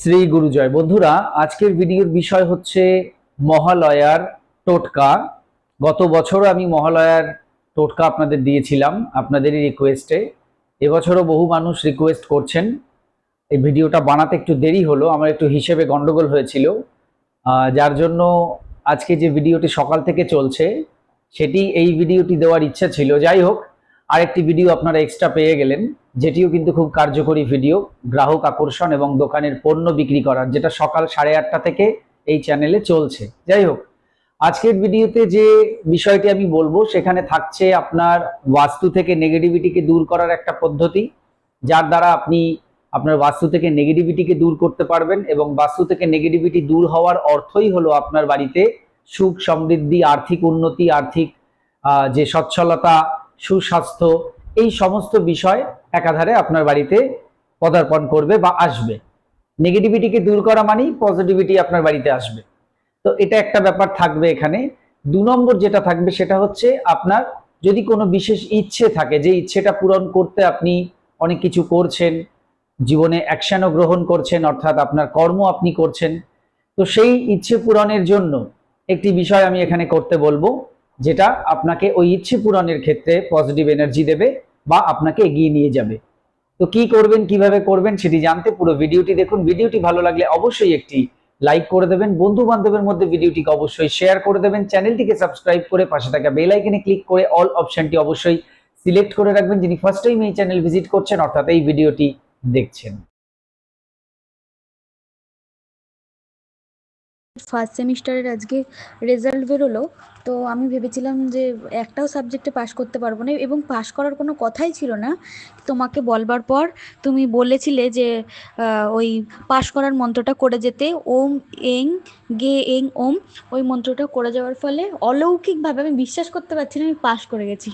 শ্রী গুরুজয় বন্ধুরা, আজকের ভিডিওর বিষয় হচ্ছে মহালয়ার টোটকা। গত বছর আমি মহালয়ার টোটকা আপনাদের দিয়েছিলাম, আপনাদেরই রিকোয়েস্টে এবছরও বহু মানুষ রিকোয়েস্ট করছেন। এই ভিডিওটা বানাতে একটু দেরি হলো, আমার একটু হিসেবে গন্ডগোল হয়েছিল। যার জন্য আজকে যে ভিডিওটি সকাল থেকে চলছে, সেটি এই ভিডিওটি দেওয়ার ইচ্ছা ছিল। যাই হোক আরেকটি ভিডিও আপনারা এক্সট্রা পেয়ে গেলেন, যেটিও কিন্তু খুব কার্যকরী ভিডিও গ্রাহক আকর্ষণ এবং দোকানের পণ্য বিক্রি করার, যেটা সকাল সাড়ে আটটা থেকে এই চ্যানেলে চলছে। যাই হোক, আজকের ভিডিওতে যে বিষয়টি আমি বলব, সেখানে থাকছে আপনার বাস্তু থেকে নেগেটিভিটিকে দূর করার একটা পদ্ধতি, যার দ্বারা আপনি আপনার বাস্তু থেকে নেগেটিভিটিকে দূর করতে পারবেন এবং বাস্তু থেকে নেগেটিভিটি দূর হওয়ার অর্থই হলো আপনার বাড়িতে সুখ সমৃদ্ধি, আর্থিক উন্নতি, আর্থিক যে সচ্ছলতা সুস্বাস্থ্য, এই সমস্ত বিষয় একাধারে আপনার বাড়িতে পদার্পণ করবে বা আসবে। নেগেটিভিটিকে দূর করা মানেই পজিটিভিটি আপনার বাড়িতে আসবে। তো এটা একটা ব্যাপার থাকবে এখানে। দু নম্বর যেটা থাকবে সেটা হচ্ছে আপনার যদি কোনো বিশেষ ইচ্ছে থাকে, যে ইচ্ছেটা পূরণ করতে আপনি অনেক কিছু করছেন, জীবনে অ্যাকশনও গ্রহণ করছেন, অর্থাৎ আপনার কর্ম আপনি করছেন, তো সেই ইচ্ছে পূরণের জন্য একটি বিষয় আমি এখানে করতে বলব। যেটা আপনাকে ওই ইচ্ছে পূরণের ক্ষেত্রে পজিটিভ এনার্জি দেবে বা আপনাকে এগিয়ে নিয়ে যাবে। তো কি করবেন, কীভাবে করবেন সেটি জানতে পুরো ভিডিওটি দেখুন। ভিডিওটি ভালো লাগলে অবশ্যই একটি লাইক করে দেবেন। বন্ধু বান্ধবের মধ্যে ভিডিওটিকে অবশ্যই শেয়ার করে দেবেন। চ্যানেলটিকে সাবস্ক্রাইব করে পাশে থাকা বেল আইকনে ক্লিক করে অল অপশনটি অবশ্যই সিলেক্ট করে রাখবেন। যিনি ফার্স্ট টাইম এই চ্যানেল ভিজিট করছেন, অর্থাৎ এই ভিডিওটি দেখছেন। ফার্স্ট সেমিস্টারের আজকে রেজাল্ট বেরোলো। তো আমি ভেবেছিলাম যে একটাও সাবজেক্টে পাশ করতে পারব না এবং পাশ করার কোনো কথাই ছিল না। তোমাকে বলবার পর তুমি বলেছিলে যে ওই পাশ করার মন্ত্রটা করে যেতে, ওম এং গে এং ওম, ওই মন্ত্রটা করে যাওয়ার ফলে অলৌকিকভাবে আমি বিশ্বাস করতে পারছি না আমি পাশ করে গেছি।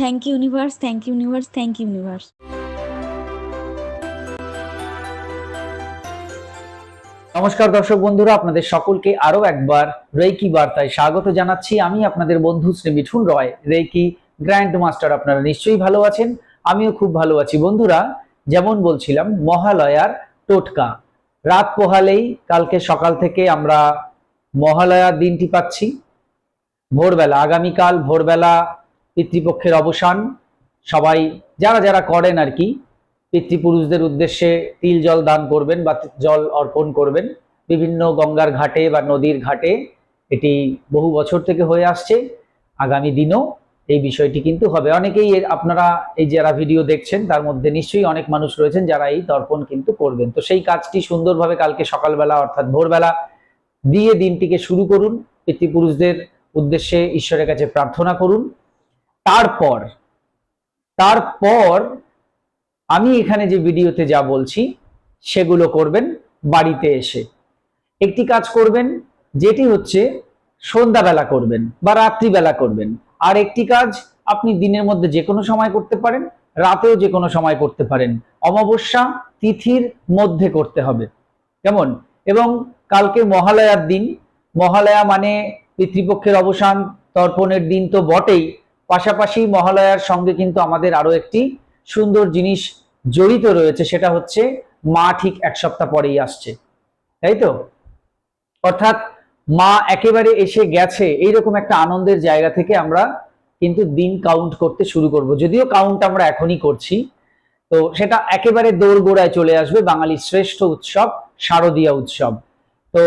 Thank you universe thank you universe thank you universe নমস্কার দর্শক বন্ধুরা, আপনাদের সকলকে আরও একবার রেকি বার্তায় স্বাগত জানাচ্ছি আমি আপনাদের বন্ধু Shri Mithun Roy. Reiki grand master আপনারা নিশ্চয়ই ভালো আছেন? আমিও খুব ভালো আছি। বন্ধুরা, যেমন বলছিলাম, মহালয়ার টোটকা। রাত পোহালেই কালকে সকাল থেকে আমরা মহালয়ার দিনটি পাচ্ছি। ভোরবেলা, আগামীকাল ভোরবেলা পিতৃপক্ষের অবসান। সবাই, যারা যারা করেন আর কি পিতৃপুরুষদের উদ্দেশ্যে তিল জল দান করবেন বা জল অর্পণ করবেন। বিভিন্ন গঙ্গার ঘাটে বা নদীর ঘাটে এটি বহু বছর থেকে হয়ে আসছে। আগামী দিনও এই বিষয়টি কিন্তু হবে। অনেকেই আপনারা এই যারা ভিডিও দেখছেন, তার মধ্যে নিশ্চয়ই অনেক মানুষ রয়েছেন যারা এই তর্পণ কিন্তু করবেন। তো সেই কাজটি সুন্দরভাবে কালকে সকালবেলা, অর্থাৎ ভোরবেলা দিয়ে দিনটিকে শুরু করুন। পিতৃপুরুষদের উদ্দেশ্যে ঈশ্বরের কাছে প্রার্থনা করুন। তারপর তারপর আমি এখানে যে ভিডিওতে যা বলছি, সেগুলো করবেন বাড়িতে এসে। একটি কাজ করবেন, যেটি হচ্ছে সন্ধ্যাবেলা করবেন বা রাত্রিবেলা করবেন। আর একটি কাজ, আপনি দিনের মধ্যে যে কোনো সময় করতে পারেন, রাতেও যে কোনো সময় করতে পারেন। অমাবস্যা তিথির মধ্যে করতে হবে। কেমন? এবং কালকে মহালয়ার দিন, মহালয়া মানে পিতৃপক্ষের অবসান, তর্পণের দিন তো বটেই। পাশাপাশি মহালয়ার সঙ্গে কিন্তু আমাদের আরও একটি সুন্দর জিনিস জড়িত রয়েছে, সেটা হচ্ছে মা ঠিক এক সপ্তাহ পরেই আসছে। তাই তো? অর্থাৎ মা একেবারে এসে গেছে, এইরকম একটা আনন্দের জায়গা থেকে আমরা কিন্তু দিন কাউন্ট করতে শুরু করব। যদিও কাউন্ট আমরা এখনই করছি, তো সেটা একেবারে দোরগোড়ায় চলে আসবে, বাঙালির শ্রেষ্ঠ উৎসব, শারদীয়া উৎসব। তো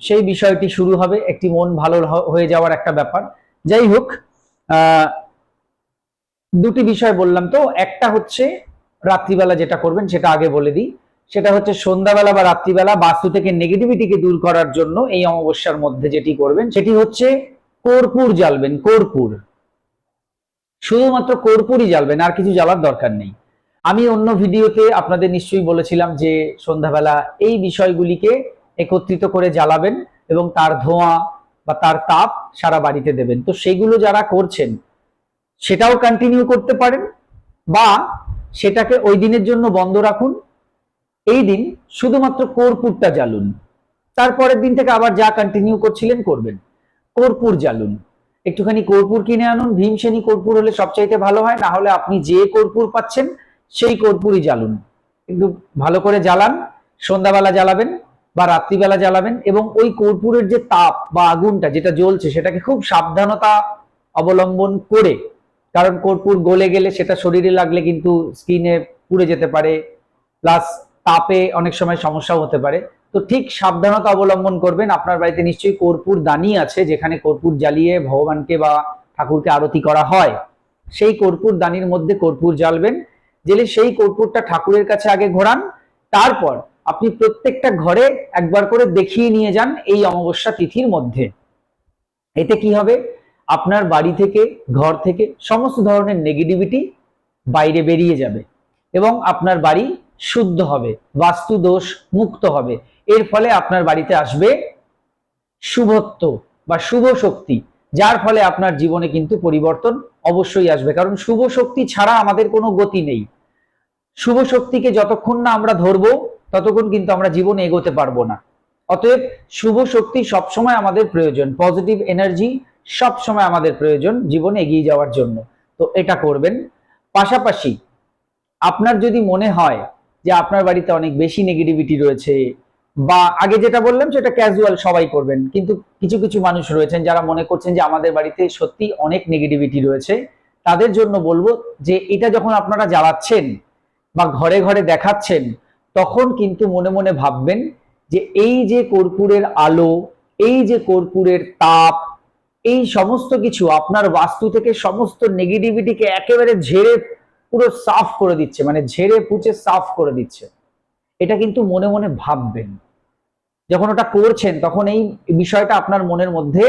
সেই বিষয়টি শুরু হবে, একটি মন ভালো হয়ে যাওয়ার একটা ব্যাপার। যাই হোক, আহ দুটি বিষয় বললাম তো। একটা হচ্ছে রাত্রিবেলা যেটা করবেন, সেটা আগে বলে দিই। সেটা হচ্ছে সন্ধ্যাবেলা বা রাত্রিবেলা বাস্তু থেকে নেগেটিভিটিকে দূর করার জন্য এই অমাবস্যার মধ্যে যেটি করবেন, সেটি হচ্ছে কর্পূর জ্বালবেন, কর্পূর। শুধুমাত্র কর্পূরই জ্বালবেন, আর কিছু জ্বালার দরকার নেই। আমি অন্য ভিডিওতে আপনাদের নিশ্চয়ই বলেছিলাম যে সন্ধ্যাবেলা এই বিষয়গুলিকে একত্রিত করে জ্বালাবেন এবং তার ধোঁয়া বা তার তাপ সারা বাড়িতে দেবেন। তো সেগুলো যারা করছেন সেটাও কন্টিনিউ করতে পারেন, বা সেটাকে ওই দিনের জন্য বন্ধ রাখুন। এই দিন শুধুমাত্র কর্পূরটা জ্বালুন। তারপরের দিন থেকে আবার যা কন্টিনিউ করছিলেন, করবেন। কর্পূর জ্বালুন। একটুখানি কর্পূর কিনে আনুন। ভীমসেনী কর্পূর হলে সবচাইতে ভালো হয়, না হলে আপনি যে কর্পূর পাচ্ছেন, সেই কর্পূরই জ্বালুন। একটু ভালো করে জ্বালান, সন্ধ্যাবেলা জ্বালাবেন, বা রাত্রিবেলা জ্বালাবেন, এবং ওই কর্পূরের যে তাপ বা আগুনটা, যেটা জ্বলছে, সেটাকে খুব সাবধানতা অবলম্বন করে কারণ কর্পূর গলে গেলে সেটা শরীরে লাগলে কিন্তু স্কিনে পুড়ে যেতে পারে, প্লাস তাপে অনেক সময় সমস্যাও হতে পারে। তো ঠিক সাবধানতা অবলম্বন করবেন। আপনার বাড়িতে নিশ্চয়ই কর্পূর দানি আছে, যেখানে কর্পূর জ্বালিয়ে ভগবানকে বা ঠাকুরকে আরতি করা হয়। সেই কর্পূর দানির মধ্যে কর্পূর জ্বালবেন জেলে সেই কর্পূরটা ঠাকুরের কাছে আগে ঘোরান, তারপর আপনি প্রত্যেকটা ঘরে একবার করে দেখিয়ে নিয়ে যান এই অমাবস্যা তিথির মধ্যে। এতে কি হবে? আপনার বাড়ি থেকে, ঘর থেকে সমস্ত ধরনের নেগেটিভিটি বাইরে বেরিয়ে যাবে এবং আপনার বাড়ি শুদ্ধ হবে বাস্তু দোষ মুক্ত হবে। এর ফলে আপনার বাড়িতে আসবে শুভত্ব বা শুভ শক্তি, যার ফলে আপনার জীবনে কিন্তু পরিবর্তন অবশ্যই আসবে। কারণ শুভ শক্তি ছাড়া আমাদের কোনো গতি নেই। শুভ শক্তিকে যতক্ষণ না আমরা ধরবো, ততক্ষণ কিন্তু আমরা জীবনে এগোতে পারব না। অতএব শুভ শক্তি সবসময় আমাদের প্রয়োজন। পজিটিভ এনার্জি সবসময় আমাদের প্রয়োজন জীবনে এগিয়ে যাওয়ার জন্য। তো এটা করবেন। পাশাপাশি আপনার যদি মনে হয় যে আপনার বাড়িতে অনেক বেশি নেগেটিভিটি রয়েছে বা আগে যেটা বললাম সেটা ক্যাজুয়াল সবাই করবেন, কিন্তু কিছু কিছু মানুষ রয়েছেন যারা মনে করছেন যে আমাদের বাড়িতে সত্যি অনেক নেগেটিভিটি রয়েছে, তাদের জন্য বলব যে এটা যখন আপনারা জ্বালাচ্ছেন বা ঘরে ঘরে দেখাচ্ছেন, তখন কিন্তু মনে মনে ভাববেন যে এই যে কর্পূরের আলো, এই যে কর্পূরের তাপ এই সমস্ত কিছু আপনার বাস্তু থেকে সমস্ত নেগেটিভিটিকে একেবারে ঝেড়ে পুরো সাফ করে দিচ্ছে মানে ঝেড়ে পুচে সাফ করে দিচ্ছে। এটা কিন্তু মনে মনে ভাববেন। যখন ওটা করছেন, তখন এই বিষয়টা আপনার মনের মধ্যে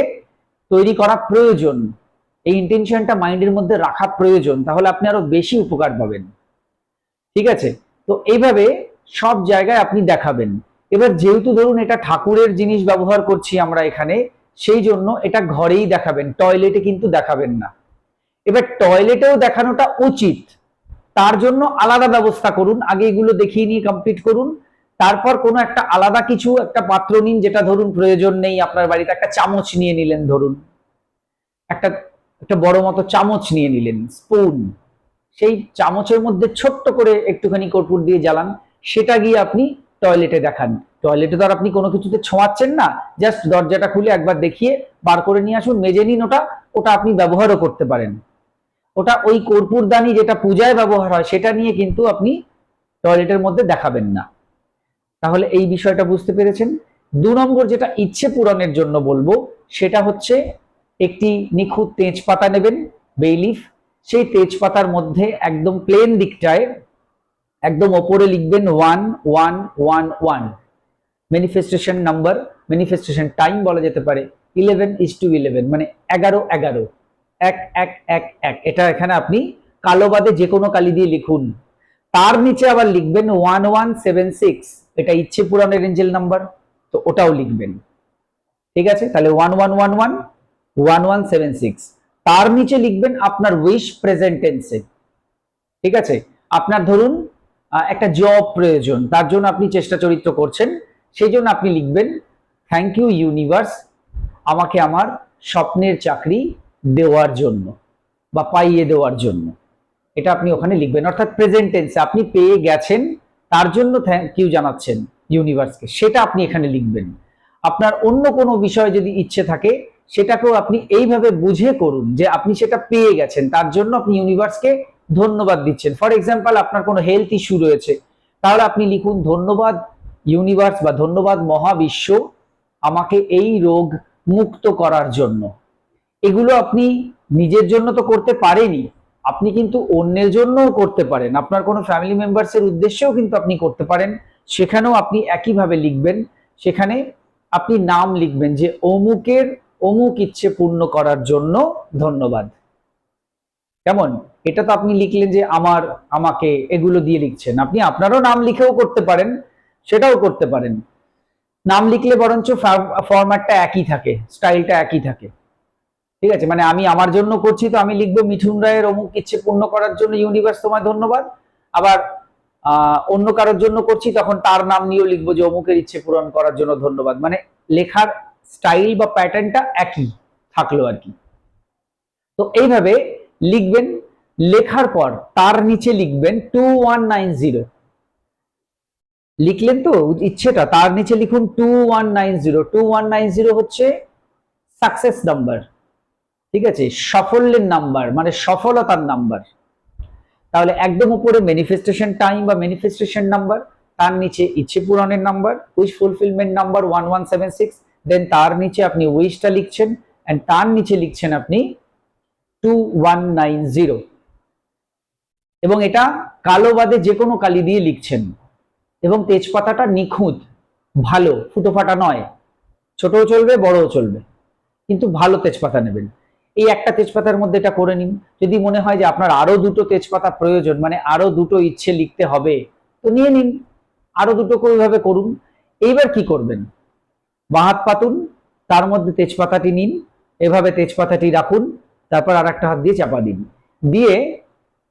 তৈরি করা প্রয়োজন। এই ইন্টেনশনটা মাইন্ডের মধ্যে রাখা প্রয়োজন, তাহলে আপনি আরও বেশি উপকার পাবেন। ঠিক আছে? তো এইভাবে সব জায়গায় আপনি দেখাবেন। এবার যেহেতু ধরুন এটা ঠাকুরের জিনিস ব্যবহার করছি আমরা এখানে সেই জন্য এটা ঘরেই দেখাবেন টয়লেটে কিন্তু দেখাবেন না। এবার টয়লেটেও দেখানোটা উচিত। তার জন্য আলাদা ব্যবস্থা করুন, আগে এগুলো দেখিয়ে নিয়ে কমপ্লিট করুন। তারপর কোনো একটা আলাদা কিছু, একটা পাত্র নিন, যেটা ধরুন প্রয়োজন নেই, আপনার বাড়িতে একটা চামচ নিয়ে নিলেন ধরুন। একটা একটা বড় মতো চামচ নিয়ে নিলেন স্পুন সেই চামচের মধ্যে ছোট্ট করে একটুখানি কর্পূর দিয়ে জ্বালান, সেটা গিয়ে আপনি টয়লেটে দেখান। টয়লেটে তো আর আপনি কোনো কিছুতে ছোঁয়াচ্ছেন না। জাস্ট দরজাটা খুলে একবার দেখিয়ে বার করে নিয়ে আসুন, মেজে নিন ওটা ওটা আপনি ব্যবহারও করতে পারেন। ওটা ওই কর্পূরদানি যেটা পূজায় ব্যবহার হয়, সেটা নিয়ে কিন্তু আপনি টয়লেটের মধ্যে দেখাবেন না। তাহলে এই বিষয়টা বুঝতে পেরেছেন? দু নম্বর যেটা ইচ্ছে পূরণের জন্য বলব, সেটা হচ্ছে একটি নিখুঁত তেজপাতা নেবেন বেইলিফ সেই তেজপাতার মধ্যে একদম প্লেন দিকটায় একদম ওপরে লিখবেন one one one one manifestation number manifestation time বলা যেতে পারে ইলেভেন ইস টু ইলেভেন মানে এগারো এগারো। এক এক এক এক। এটা এখানে আপনি কালো বাদে যে কোনো কালি দিয়ে লিখুন। তার নিচে আবার লিখবেন ওয়ান ওয়ান সেভেন সিক্স এটা ইচ্ছে পূরণের এঞ্জেল নাম্বার তো ওটাও লিখবেন। ঠিক আছে? তাহলে one one one one one one seven six তার নিচে লিখবেন আপনার উইশ প্রেজেন্ট টেন্সে ঠিক আছে? আপনার ধরুন একটা জব প্রয়োজন। তার জন্য আপনি চেষ্টা চরিত্র করছেন। সেই জন্য আপনি লিখবেন থ্যাংক ইউ ইউনিভার্স আমাকে আমার স্বপ্নের চাকরি দেওয়ার জন্য বা পাইয়ে দেওয়ার জন্য। এটা আপনি ওখানে লিখবেন। অর্থাৎ প্রেজেন্ট টেন্সে আপনি পেয়ে গেছেন, তার জন্য থ্যাংক ইউ জানাচ্ছেন ইউনিভার্সকে সেটা আপনি এখানে লিখবেন। আপনার অন্য কোনো বিষয় যদি ইচ্ছে থাকে, সেটাকেও আপনি এইভাবে বুঝে করুন যে আপনি সেটা পেয়ে গেছেন, তার জন্য আপনি ইউনিভার্সকে ধন্যবাদ দিচ্ছেন। ফর এক্সাম্পল আপনার কোনো হেলথ ইস্যু রয়েছে, তাহলে আপনি লিখুন, ধন্যবাদ ইউনিভার্স বা ধন্যবাদ মহাবিশ্ব আমাকে এই রোগ মুক্ত করার জন্য। এগুলো আপনি নিজের জন্য তো করতে পারেনি আপনি কিন্তু অন্যের জন্যও করতে পারেন। আপনার কোনো ফ্যামিলি মেম্বার্সের উদ্দেশ্যেও কিন্তু আপনি করতে পারেন। সেখানেও আপনি একইভাবে লিখবেন। সেখানে আপনি নাম লিখবেন যে অমুকের অমুক ইচ্ছে পূর্ণ করার জন্য ধন্যবাদ। কেমন? এটা তো আপনি লিখলেন যে আমার, আমাকে এগুলো দিয়ে লিখছেন। আপনি আপনারও নাম লিখেও করতে পারেন। সেটাও করতে পারেন। নাম লিখলে বরঞ্চ ফরম্যাটটা একই থাকে স্টাইলটা একই থাকে। ঠিক আছে? মানে আমি আমার জন্য করছি তো আমি লিখব মিঠুন রায়ের অমুক ইচ্ছে পূর্ণ করার জন্য ইউনিভার্স তোমায় ধন্যবাদ। আবার অন্য কারোর জন্য করছি, তখন তার নাম নিয়েও লিখব যে অমুকের ইচ্ছে পূরণ করার জন্য ধন্যবাদ। মানে লেখার স্টাইল বা প্যাটার্নটা একই থাকল আর কি। তো এইভাবে লিখবেন, লেখার পর তার নিচে লিখবেন টু ওয়ান নাইন জিরো লিখলেন তো ইচ্ছেটা, তার নিচে লিখুন two one nine zero two one nine zero হচ্ছে সাকসেস নাম্বার ঠিক আছে? সাফল্যের নাম্বার মানে সফলতার নাম্বার তাহলে একদম উপরে ম্যানিফেস্টেশন টাইম বা ম্যানিফেস্টেশন নাম্বার তার নিচে ইচ্ছে পূরণের number wish fulfilment number one one seven six then তার নিচে আপনি উইশটা লিখছেন অ্যান্ড তার নিচে লিখছেন আপনি টু ওয়ান নাইন জিরো এবং এটা কালো বাদে যে কোনো কালি দিয়ে লিখছেন। এবং তেজপাতাটা নিখুঁত, ভালো, ফুটোফাটা নয়। ছোটও চলবে, বড়ও চলবে। কিন্তু ভালো তেজপাতা নেবেন। এই একটা তেজপাতার মধ্যে এটা করে নিন। যদি মনে হয় যে আপনার আরও দুটো তেজপাতা প্রয়োজন মানে আরও দুটো ইচ্ছে লিখতে হবে, তো নিয়ে নিন। আরও দুটো করে ভাবে করুন। এইবার কি করবেন? বাহাত পাতুন, তার মধ্যে তেজপাতাটি নিন, এভাবে তেজপাতাটি রাখুন, তারপর আর একটা হাত দিয়ে চাপা দিন। দিয়ে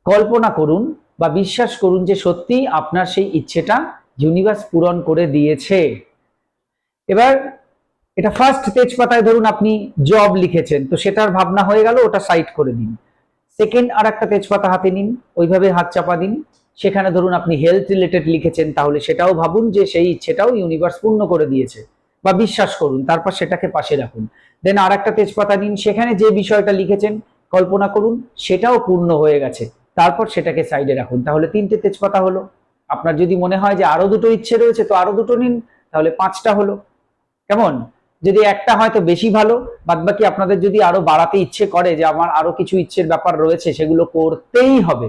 কল্পনা করুন বা বিশ্বাস করুন যে সত্যি আপনার সেই ইচ্ছেটা ইউনিভার্স পূরণ করে দিয়েছে। এবার এটা ফার্স্ট তেজপাতায় ধরুন আপনি জব লিখেছেন, তো সেটার ভাবনা হয়ে গেল, ওটা সাইড করে দিন। সেকেন্ড আর একটা তেজপাতা হাতে নিন, ওইভাবে হাত চাপা দিন। সেখানে ধরুন আপনি হেলথ রিলেটেড লিখেছেন, তাহলে সেটাও ভাবুন যে সেই ইচ্ছেটাও ইউনিভার্স পূর্ণ করে দিয়েছে বা বিশ্বাস করুন, তারপর সেটাকে পাশে রাখুন। দেন আর একটা তেজপাতা নিন, সেখানে যে বিষয়টা লিখেছেন, কল্পনা করুন, সেটাও পূর্ণ হয়ে গেছে। তারপর সেটাকে সাইডে রাখুন। তাহলে তিনটে তেজপাতা হলো। আপনার যদি মনে হয় যে আরও দুটো ইচ্ছে রয়েছে, তো আরও দুটো নিন, তাহলে পাঁচটা হলো। কেমন? যদি একটা হয়তো বেশি ভালো বাদ বাকি আপনাদের যদি আরও বাড়াতে ইচ্ছে করে যে আমার আরও কিছু ইচ্ছের ব্যাপার রয়েছে, সেগুলো করতেই হবে।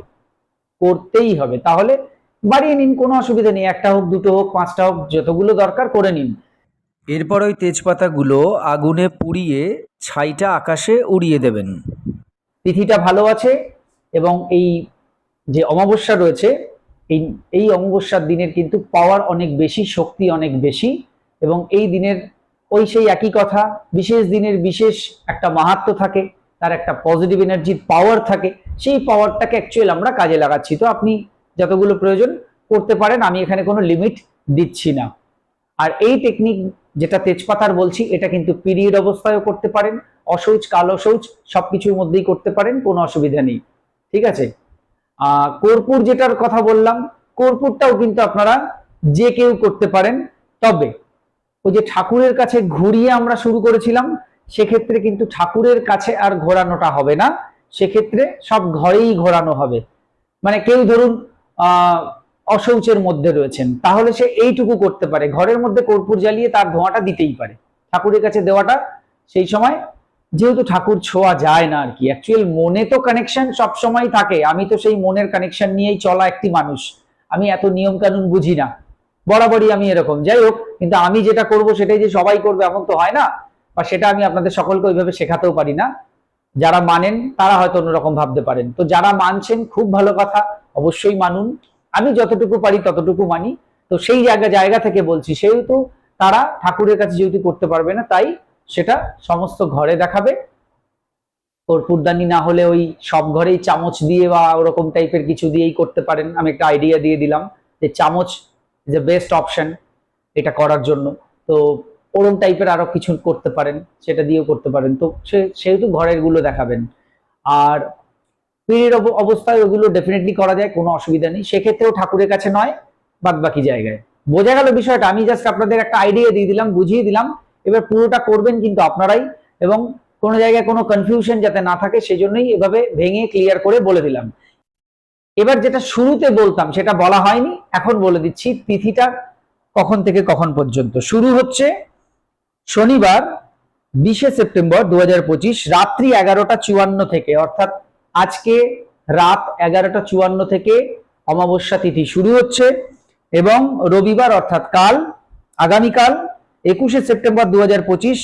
করতেই হবে। তাহলে বাড়িয়ে নিন, কোনো অসুবিধা নেই। একটা হোক, দুটো হোক, পাঁচটা হোক, যতগুলো দরকার করে নিন। এরপর ওই তেজপাতাগুলো আগুনে পুড়িয়ে ছাইটা আকাশে উড়িয়ে দেবেন। তিথিটা ভালো আছে। এবং এই যে অমাবস্যা রয়েছে, এই এই অমাবস্যার দিনের কিন্তু পাওয়ার অনেক বেশি, শক্তি অনেক বেশি এবং এই দিনের ওই সেই একই কথা, বিশেষ দিনের বিশেষ একটা মাহাত্ম থাকে, তার একটা পজিটিভ এনার্জির পাওয়ার থাকে, সেই পাওয়ারটাকে অ্যাকচুয়াল আমরা কাজে লাগাচ্ছি। তো আপনি যতগুলো প্রয়োজন করতে পারেন, আমি এখানে কোনো লিমিট দিচ্ছি না। আর এই টেকনিক যেটা তেজপাতার বলছি, এটা কিন্তু পিরিয়ড অবস্থায়ও করতে পারেন অশৌচ কালো শৌচ সবকিছুর মধ্যেই করতে পারেন, কোনো অসুবিধা নেই। ঠিক আছে? কর্পূর যেটার কথা বললাম, কর্পূরটাও কিন্তু আপনারা যে কেউ করতে পারেন। তবে ওই যে ঠাকুরের কাছে ঘুরিয়ে আমরা শুরু করেছিলাম, সেক্ষেত্রে কিন্তু ঠাকুরের কাছে আর ঘোরানোটা হবে না। সেক্ষেত্রে সব ঘরেই ঘোরানো হবে। মানে কেউ ধরুন আহ অশৌচের মধ্যে রয়েছেন, তাহলে সে এইটুকু করতে পারে। ঘরের মধ্যে কর্পূর জ্বালিয়ে তার ধোঁয়াটা দিতেই পারে। ঠাকুরের কাছে দেওয়াটা সেই সময় যেহেতু ঠাকুর ছোঁয়া যায় না আর কি অ্যাকচুয়াল মনে তো কানেকশন সব সময় থাকে। আমি তো সেই মনের কানেকশন নিয়েই চলা একটি মানুষ। আমি এত নিয়ম কানুন বুঝি না। বরাবরই আমি এরকম। যাই হোক, কিন্তু আমি যেটা করব সেটাই যে সবাই করবে এমন তো হয় না, বা সেটা আমি আপনাদের সকলকে ওইভাবে শেখাতেও পারি না। যারা মানেন, তারা হয়তো অন্যরকম ভাবতে পারেন। তো যারা মানছেন, খুব ভালো কথা, অবশ্যই মানুন। আমি যতটুকু পারি ততটুকু মানি। তো সেই জায়গা জায়গা থেকে বলছি, সেহেতু তারা ঠাকুরের কাছে যেহেতু করতে পারবে না, তাই সেটা সমস্ত ঘরে দেখাবে। কর্পূরদানি না হলে ওই সব ঘরেই চামচ দিয়ে বা ওরকম টাইপের কিছু দিয়েই করতে পারেন। আমি একটা আইডিয়া দিয়ে দিলাম যে চামচ যে বেস্ট অপশন এটা করার জন্য। তো ওরম টাইপের আরও কিছু করতে পারেন, সেটা দিয়েও করতে পারেন। তো সে, সেহেতু ঘরেরগুলো দেখাবেন। আর পিরিয়ড অবস্থায় ওগুলো ডেফিনেটলি করা যায়, কোনো অসুবিধা নেই। সেক্ষেত্রেও ঠাকুরের কাছে নয় বাদ বাকি জায়গায়। বোঝা গেল বিষয়টা, আমি জাস্ট আপনাদের একটা আইডিয়া দিয়ে দিলাম, বুঝিয়ে দিলাম। এবার পুরোটা করবেন কিন্তু আপনারাই এবং কোনো জায়গায় কোনো কনফিউশন যাতে না থাকে সেই জন্যই এভাবে ভেঙে ক্লিয়ার করে বলে দিলাম। এবার যেটা শুরুতে বলতাম সেটা বলা হয়নি, এখন বলে দিচ্ছি তিথিটা কখন থেকে কখন পর্যন্ত। শুরু হচ্ছে শনিবার বিশে সেপ্টেম্বর দু হাজার পঁচিশ রাত্রি এগারোটা চুয়ান্ন থেকে, অর্থাৎ আজকে রাত এগারোটা চুয়ান্ন থেকে অমাবস্যা তিথি শুরু হচ্ছে এবং রবিবার অর্থাৎ কাল, আগামীকাল একুশে সেপ্টেম্বর দু হাজার পঁচিশ,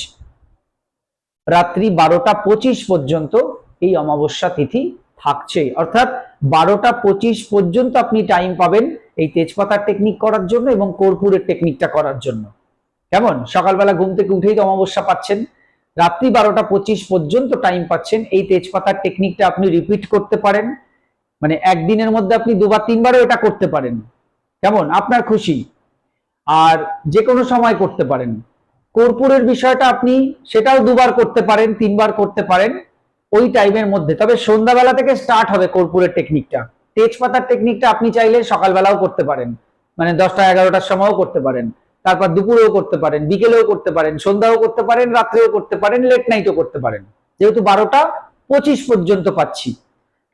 রাত্রি বারোটা পঁচিশ পর্যন্ত এই অমাবস্যা তিথি থাকছে। অর্থাৎ বারোটা পঁচিশ পর্যন্ত আপনি টাইম পাবেন এই তেজপাতার টেকনিক করার জন্য এবং কর্পূরের টেকনিকটা করার জন্য। কেমন? সকালবেলা ঘুম থেকে উঠেই তো অমাবস্যা পাচ্ছেন। রাত্রি বারোটা পঁচিশ পর্যন্ত টাইম পাচ্ছেন। এই তেজপাতার টেকনিকটা আপনি রিপিট করতে পারেন। মানে একদিনের মধ্যে আপনি দুবার, তিনবারও এটা করতে পারেন। কেমন? আপনার খুশি। আর যে কোনো সময় করতে পারেন। কর্পূরের বিষয়টা আপনি সেটাও দুবার করতে পারেন, তিনবার করতে পারেন ওই টাইমের মধ্যে। তবে সন্ধ্যাবেলা থেকে স্টার্ট হবে কর্পূরের টেকনিকটা তেজপাতার টেকনিকটা আপনি চাইলে সকালবেলাও করতে পারেন। মানে দশটা এগারোটার সময়ও করতে পারেন। তারপর দুপুরেও করতে পারেন, বিকেলেও করতে পারেন, সন্ধ্যাও করতে পারেন, রাত্রেও করতে পারেন লেট নাইটও করতে পারেন। যেহেতু বারোটা পঁচিশ পর্যন্ত পাচ্ছি।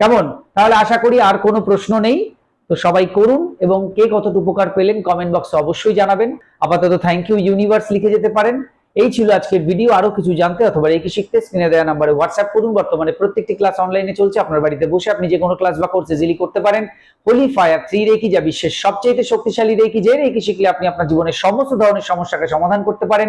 কেমন? তাহলে আশা করি আর কোনো প্রশ্ন নেই। তো সবাই করুন এবং কে কতটুকু উপকার পেলেন কমেন্ট বক্সে অবশ্যই জানাবেন। আপাতত থ্যাংক ইউ ইউনিভার্স লিখে যেতে পারেন। এই ছিল আজকের ভিডিও আরও কিছু জানতে অথবা রেকি শিখতে স্ক্রিনে দেওয়া নাম্বারে হোয়াটসঅ্যাপ করুন। বর্তমানে প্রত্যেকটি ক্লাস অনলাইনে চলছে। আপনার বাড়িতে বসে আপনি যে কোনো ক্লাস বা কোর্স ইজিলি করতে পারেন। হোলি ফায়ার থ্রি রেকি যা বিশ্বের সবচেয়ে শক্তিশালী রেকি যে রেকি শিখলে আপনি আপনার জীবনের সমস্ত ধরনের সমস্যাকে সমাধান করতে পারেন।